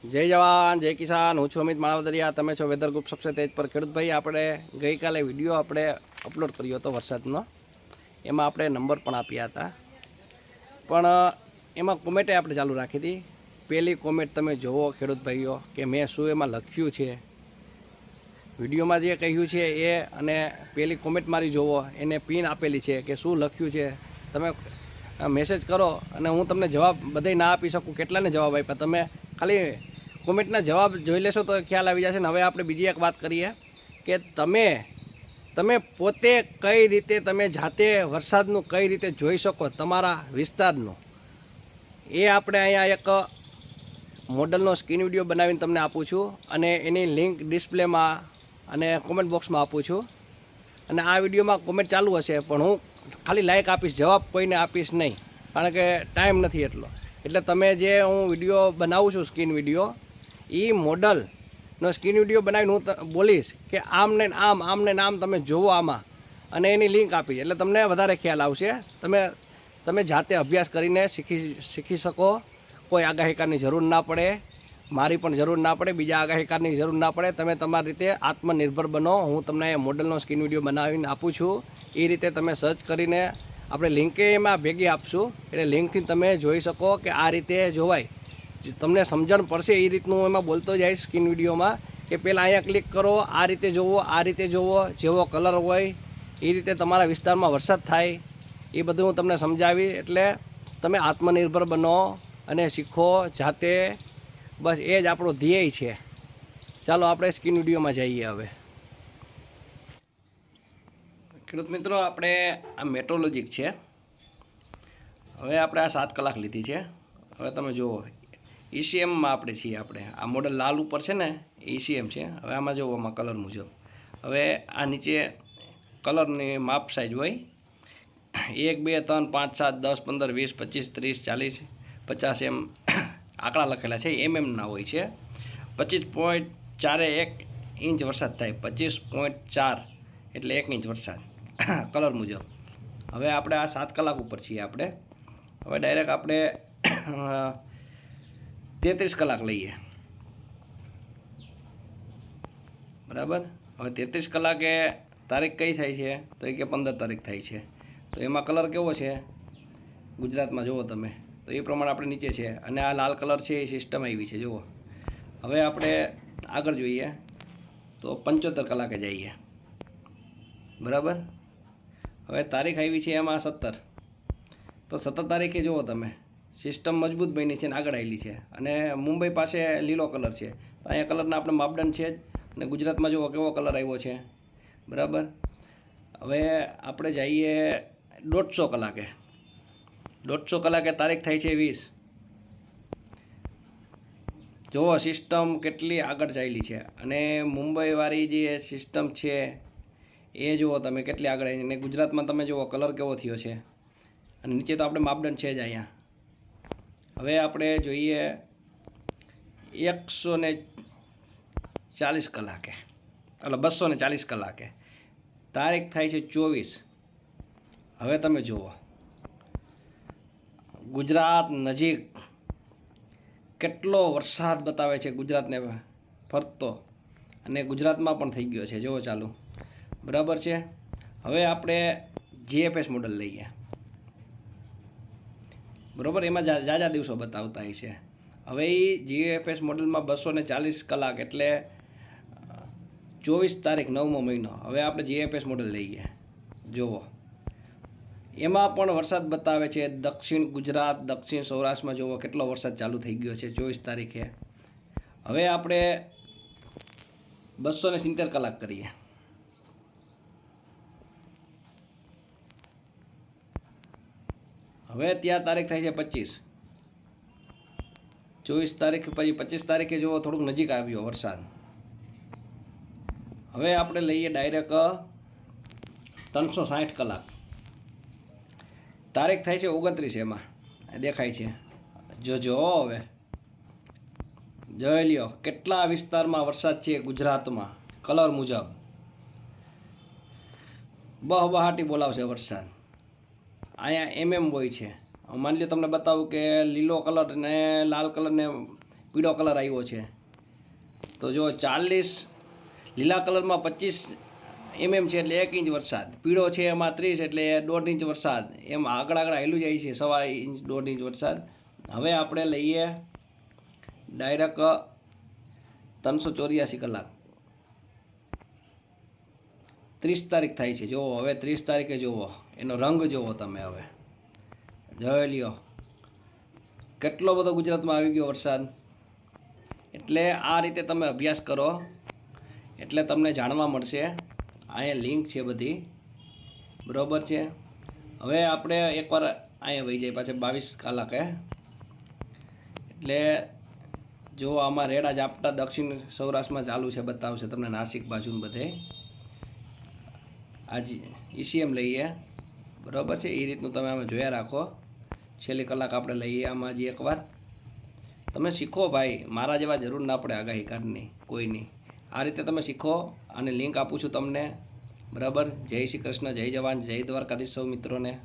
જય જવાન, જય કિસાન. હું છું અમિત માણાવદરિયા તમે છો વેધર ગ્રુપ સબસે તેજ પર ખેડૂતભાઈ. આપણે ગઈકાલે વીડિયો આપણે અપલોડ કર્યો હતો વરસાદનો. એમાં આપણે નંબર પણ આપ્યા હતા. પણ એમાં કોમેન્ટે આપણે ચાલુ રાખી હતી. પહેલી કોમેન્ટ તમે જુઓ ખેડૂતભાઈઓ કે મેં શું એમાં લખ્યું છે. વિડીયોમાં જે કહ્યું છે એ અને પહેલી કોમેન્ટ મારી જુઓ એને પિન આપેલી છે કે શું લખ્યું છે. તમે મેસેજ કરો અને હું તમને જવાબ બધે ના આપી શકું. કેટલાને જવાબ આપ્યા? તમે ખાલી કોમેન્ટના જવાબ જોઈ લેશો તો ખ્યાલ આવી જશે ને હવે આપણે બીજી એક વાત કરીએ કે તમે તમે પોતે કઈ રીતે, તમે જાતે વરસાદનું કઈ રીતે જોઈ શકો તમારા વિસ્તારનું? એ આપણે અહીંયા એક મોડલનો સ્ક્રીન વીડિયો બનાવીને તમને આપું છું અને એની લિંક ડિસ્પ્લેમાં અને કોમેન્ટ બોક્સમાં આપું છું. અને આ વિડીયોમાં કોમેન્ટ ચાલુ હશે, પણ હું ખાલી લાઈક આપીશ, જવાબ કોઈને આપીશ નહીં, કારણ કે ટાઈમ નથી એટલો. એટલે તમે જે હું વીડિયો બનાવું છું સ્કીન વીડિયો એ મોડલનો સ્કીન વીડિયો બનાવીને હું બોલીશ કે આમ ને આમ આમ ને આમ તમે જોવો આમાં. અને એની લિંક આપીશ એટલે તમને વધારે ખ્યાલ આવશે. તમે તમે જાતે અભ્યાસ કરીને શીખી શીખી શકો. કોઈ આગાહીકારની જરૂર ના પડે. મારી પણ જરૂર ના પડે. બીજા આગાહીકારની જરૂર ના પડે. તમે તમારી રીતે આત્મનિર્ભર બનો. હું તમને મોડલનો સ્કીન વીડિયો બનાવીને આપું છું. એ રીતે તમે સર્ચ કરીને આપણે લિંકે એમાં ભેગી આપશું. એટલે લિંકથી તમે જોઈ શકો કે આ રીતે જોવાય. તમને સમજણ પડશે એ રીતનું એમાં બોલતો જઈશ સ્કીન વિડીયોમાં કે પહેલાં અહીંયા ક્લિક કરો, આ રીતે જોવો, આ રીતે જોવો, જેવો કલર હોય, એ રીતે તમારા વિસ્તારમાં વરસાદ થાય, એ બધું હું તમને સમજાવી એટલે તમે આત્મનિર્ભર બનો અને શીખો જાતે. બસ એ જ આપણો ધ્યેય છે. ચાલો આપણે સ્કીન વિડીયોમાં જઈએ હવે. ખેડૂત મિત્રો, આપણે આ મેટ્રોલોજીક છે. હવે આપણે આ સાત કલાક લીધી છે. હવે તમે જુઓ ઈસીએમમાં આપણે છીએ આપણે. આ મોડલ લાલ ઉપર છે ને ઈસીએમ છે. હવે આમાં જુઓ, આમાં કલર મુજબ. હવે આ નીચે કલરની માપ સાઈઝ હોય. એક, બે, ત્રણ, પાંચ, સાત, દસ, પંદર, વીસ, પચીસ, ત્રીસ, ચાલીસ, પચાસ એમ આંકડા લખેલા છે. એમ એમના હોય છે. પચીસ પોઈન્ટ ચારે એક ઇંચ વરસાદ થાય. પચીસ પોઈન્ટ ચાર એટલે એક ઇંચ વરસાદ. કલર મુજબ. હવે આપણે આ સાત કલાક ઉપર છીએ આપણે. હવે ડાયરેક્ટ આપણે તેત્રીસ કલાક લઈએ. બરાબર? હવે તેત્રીસ કલાકે તારીખ કઈ થાય છે? તો એ કે પંદર તારીખ થાય છે. તો એમાં કલર કેવો છે? ગુજરાતમાં જુઓ તમે. તો એ પ્રમાણે આપણે નીચે છે. અને આ લાલ કલર છે એ સિસ્ટમ આવી છે, જુઓ. હવે આપણે આગળ જોઈએ. તો પંચોતેર કલાકે જઈએ. બરાબર? હવે તારીખ આવી છે એમાં સત્તર. તો સત્તર તારીખે જુઓ તમે. સિસ્ટમ મજબૂત બની છે અને આગળ આવેલી છે. અને મુંબઈ પાસે લીલો કલર છે. તો અહીંયા કલરના આપણે માપદંડ છે જ. અને ગુજરાતમાં જુઓ કેવો કલર આવ્યો છે. બરાબર? હવે આપણે જઈએ દોઢસો કલાકે. દોઢસો કલાકે તારીખ થાય છે વીસ. જુઓ સિસ્ટમ કેટલી આગળ ચાલી છે. અને મુંબઈવાળી જે સિસ્ટમ છે એ જુઓ તમે કેટલી આગળ અને ગુજરાતમાં તમે જુઓ, કલર કેવો થયો છે. અને નીચે તો આપણે માપદંડ છે જ અહીંયા. હવે આપણે જોઈએ એકસો ને ચાલીસ કલાકે. એટલે બસો ને ચાલીસ કલાકે. તારીખ થાય છે ચોવીસ. હવે તમે જુઓ. ગુજરાત નજીક કેટલો વરસાદ બતાવે છે ગુજરાતને ફરતો. અને ગુજરાતમાં પણ થઈ ગયો છે. જુઓ ચાલુ. બરાબર છે? હવે આપણે જીએફએસ મોડલ લઈએ. બરાબર? એમાં જાજા દિવસો બતાવતા હોય છે. હવે એ જીએફએસ મોડલમાં બસો ને ચાલીસ કલાક એટલે ચોવીસ તારીખ નવમો મહિનો. હવે આપણે જીએફએસ મોડલ લઈએ. જુઓ. એમાં પણ વરસાદ બતાવે છે. દક્ષિણ ગુજરાત, દક્ષિણ સૌરાષ્ટ્રમાં જુઓ કેટલો વરસાદ ચાલુ થઈ ગયો છે ચોવીસ તારીખે. હવે આપણે બસો ને સિત્તેર કલાક કરીએ. હવે ત્યાં તારીખ થાય છે પચીસ. ચોવીસ તારીખ પછી પચીસ તારીખે જુઓ થોડુંક નજીક આવ્યો વરસાદ. હવે આપણે લઈએ ડાયરેક્ટ ત્રણસો સાઠ કલાક. તારીખ થાય છે ઓગણત્રીસ એમાં. દેખાય છે. જોજો હવે. જોઈ લ્યો, કેટલા વિસ્તારમાં વરસાદ છે ગુજરાતમાં, કલર મુજબ. બહબહાટી બોલાવશે વરસાદ. અહીંયા એમ એમ હોય છે. માની લો તમને બતાવું કે લીલો કલર ને લાલ કલર ને પીળો કલર આવ્યો છે. તો જો ચાલીસ, લીલા કલરમાં પચીસ એમએમ છે એટલે એક ઇંચ વરસાદ. પીળો છે એમાં ત્રીસ એટલે દોઢ ઇંચ વરસાદ. એમ આગળ આગળ આવેલું જાય છે સવા ઇંચ, દોઢ ઇંચ વરસાદ. હવે આપણે લઈએ ડાયરેક્ટ ત્રણસો ચોર્યાસી કલાક. ત્રીસ તારીખ થાય છે. જુઓ, હવે ત્રીસ તારીખે જુઓ. એનો રંગ જુઓ તમે હવે. જોઈ લ્યો. કેટલો બધો ગુજરાતમાં આવી ગયો વરસાદ. એટલે આ રીતે તમે અભ્યાસ કરો. એટલે તમને જાણવા મળશે. અહીંયા લિંક છે બધી. બરાબર છે? હવે આપણે એકવાર અહીંયા વહી જાય પાછા બાવીસ કલાકે. એટલે જો આમાં રેડા ઝાપટા દક્ષિણ સૌરાષ્ટ્રમાં ચાલુ છે, બતાવશે તમને નાસિક બાજુ બધે. આજ ઈસીએમ લઈએ. બરાબર છે? એ રીતનું તમે આમાં જોયા રાખો. છેલ્લી કલાક આપણે લઈએ આમાં હજી એકવાર. તમે શીખો ભાઈ, મારા જેવા જરૂર ના પડે આગાહી આગાહીકારની કોઈની. આ રીતે તમે શીખો અને લિંક આપું છું તમને. બરાબર? જય શ્રી કૃષ્ણ, જય જવાન, જય દ્વારકાધીશ સૌ મિત્રોને.